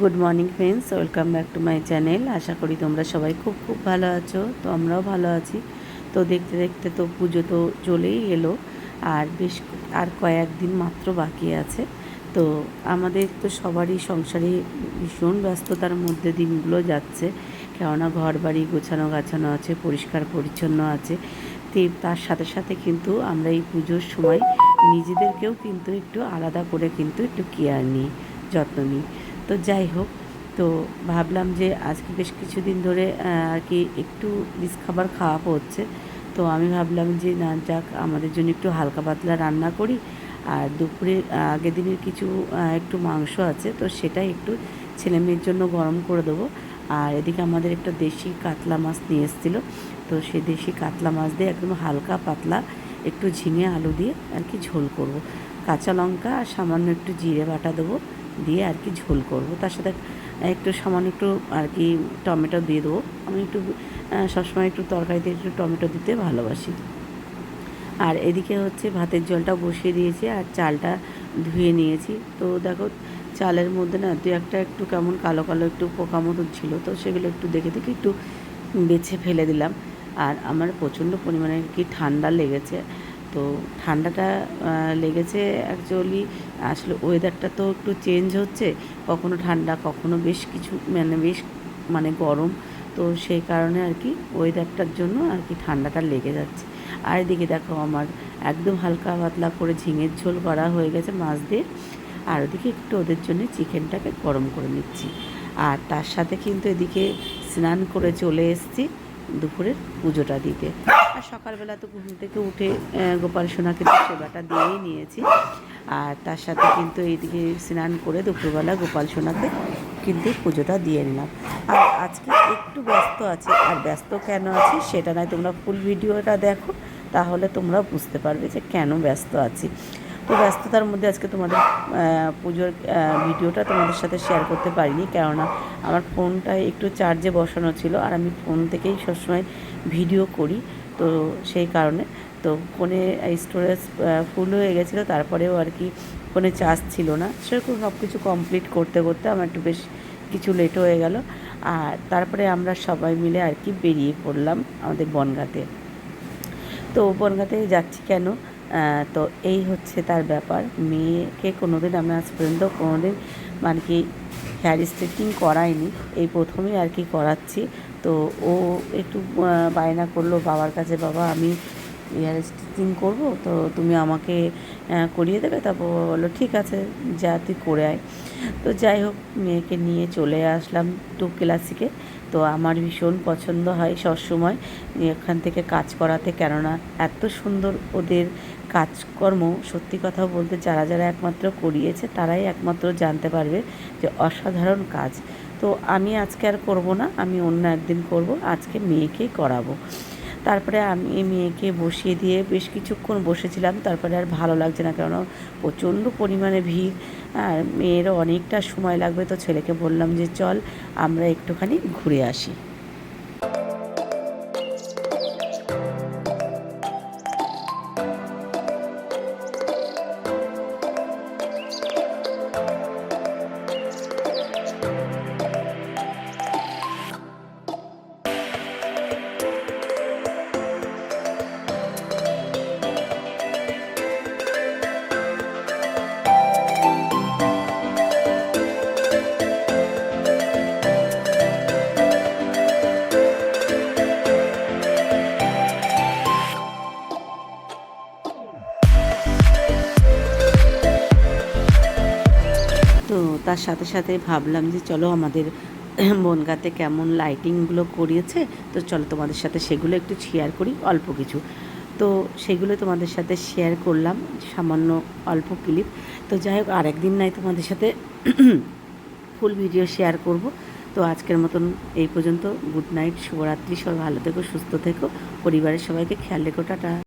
Good morning friends welcome back to my channel আশা করি তোমরা সবাই খুব খুব ভালো আছো। তো আমরাও ভালো আছি। তো দেখতে দেখতে তো পুজো তো চলেই এলো। আর বেশ আর কয়েকদিন মাত্র বাকি আছে। তো আমাদের তো সবারই সংসারে ভীষণ ব্যস্ততার মধ্যে দিনগুলো যাচ্ছে। কেননা ঘর বাড়ি গোছানো, গাছানো আছে, পরিষ্কার, পরিচ্ছন্ন আছে। তো তার সাথে সাথে কিন্তু আমরা এই পুজোর সময় নিজেদেরকেও কিন্তু একটু আলাদা করে কিন্তু একটু কেয়ার নিই, যত্ন নিই। তো যাই হোক, তো ভাবলাম যে আজকে বেশ কিছুদিন ধরে আর কি একটু রিচ খাবার খাওয়া হচ্ছে। তো আমি ভাবলাম যে না যাক, আমাদের জন্য একটু হালকা পাতলা রান্না করি। আর দুপুরে আগের দিনের কিছু একটু মাংস আছে, তো সেটাই একটু ছেলে মেয়ের জন্য গরম করে দেবো। আর এদিকে আমাদের একটা দেশি কাতলা মাছ নিয়ে এসেছিল, তো সেই দেশি কাতলা মাছ দিয়ে একদম হালকা পাতলা একটু ঝিঙে আলু দিয়ে আর কি ঝোল করব। কাঁচা লঙ্কা আর সামান্য একটু জিরে বাটা দেবো। দিয়ে আর কি ঝোল করব। তার সাথে একটু সামান্য একটু আর কি টমেটো দিয়ে দেবো। আমি একটু সবসময় একটু তরকারিতে একটু টমেটো দিতে ভালোবাসি। আর এদিকে হচ্ছে ভাতের জলটা বসিয়ে দিয়েছি আর চালটা ধুয়ে নিয়েছি। তো দেখো চালের মধ্যে না দু একটা একটু কেমন কালো কালো একটু পোকা মতন ছিল, তো সেগুলো একটু দেখে দেখে একটু বেছে ফেলে দিলাম। আর আমার প্রচণ্ড পরিমাণে কি ঠান্ডা লেগেছে। তো ঠান্ডাটা লেগেছে অ্যাকচুয়ালি আসলে ওয়েদারটা তো একটু চেঞ্জ হচ্ছে। কখনো ঠান্ডা, কখনো বেশ কিছু মানে বেশ মানে গরম। তো সেই কারণে আর কি ওয়েদারটার জন্য আর কি ঠান্ডাটা লেগে যাচ্ছে। আর এদিকে দেখো আমার একদম হালকা পাতলা করে ঝিঙের ঝোল করা হয়ে গেছে মাছ দিয়ে। আর ওদিকে একটু ওদের জন্য চিকেনটাকে গরম করে নিচ্ছি। আর তার সাথে কিন্তু এদিকে স্নান করে চলে এসছি দুপুরের পুজোটা দিতে। আর সকালবেলা তো ঘুম থেকে উঠে গোপাল সোনাকে তো সেবাটা দিয়েই নিয়েছি। আর তার সাথে কিন্তু এইদিকে স্নান করে দুপুরবেলা গোপাল সোনাকে কিন্তু পুজোটা দিয়ে নিলাম। আর আজকে একটু ব্যস্ত আছি। আর ব্যস্ত কেন আছি সেটা নয়, তোমরা ফুল ভিডিওটা দেখো, তাহলে তোমরা বুঝতে পারবে যে কেন ব্যস্ত আছি। তো ব্যস্ততার মধ্যে আজকে তোমাদের পুজোর ভিডিওটা তোমাদের সাথে শেয়ার করতে পারিনি। কেননা আমার ফোনটা একটু চার্জে বসানো ছিল, আর আমি ফোন থেকেই সবসময় ভিডিও করি। তো সেই কারণে। তো ফোনে স্টোরেজ ফুল হয়ে গেছিল, তারপরেও আর কি ফোনে চার্জ ছিল না। সেরকম সব কিছু কমপ্লিট করতে করতে আমার একটু বেশ কিছু লেট হয়ে গেল। আর তারপরে আমরা সবাই মিলে আর কি বেরিয়ে পড়লাম আমাদের বনগাতে। তো বনগাতে যাচ্ছি কেন? তো এই হচ্ছে তার ব্যাপার। মেয়েকে কোনোদিন আমরা আজ পর্যন্ত কোনোদিন মানে কি হেয়ার স্ট্রেটিং করাইনি। এই প্রথমেই আর কি করাচ্ছি। তো ও একটু বায়না করল, বাবার কাছে বাবা, আমি হেয়ার স্টিচিং করব, তো তুমি আমাকে করিয়ে দেবে? তারপর বলল, ঠিক আছে, যা তুই করে আয়। তো যাই হোক, মেয়েকে নিয়ে চলে আসলাম টু ক্লাসিকে তো আমার ভীষণ পছন্দ হয় সবসময় এখান থেকে কাজ করাতে, কেননা এত সুন্দর ওদের কাজকর্ম। সত্যি কথা বলতে, যারা যারা একমাত্র করিয়েছে, তারাই একমাত্র জানতে পারবে যে অসাধারণ কাজ। তো আমি আজকে আর করব না, আমি অন্য একদিন করব, আজকে মেয়েকেই করাবো। তারপরে আমি মেয়েকে বসিয়ে দিয়ে বেশ কিছুক্ষণ বসেছিলাম, তারপরে আর ভালো লাগছে না কেন প্রচণ্ড পরিমাণে ভিড়, আর মেয়েরও অনেকটা সময় লাগবে, তো ছেলেকে বললাম যে চল আমরা একটুখানি ঘুরে আসি। তো তার সাথে সাথে ভাবলাম যে চলো আমাদের বনগাতে কেমন লাইটিংগুলো করিয়েছে, তো চলো তোমাদের সাথে সেগুলো একটু শেয়ার করি, অল্প কিছু। তো সেগুলো তোমাদের সাথে শেয়ার করলাম, সামান্য অল্প ক্লিপ তো যাই হোক, আরেকদিন নাই তোমাদের সাথে ফুল ভিডিও শেয়ার করব। তো আজকের মতন এই পর্যন্ত গুড নাইট শুভরাত্রি, সবাই ভালো থেকো, সুস্থ থেকো, পরিবারের সবাইকে খেয়াল রেখো, টাটা।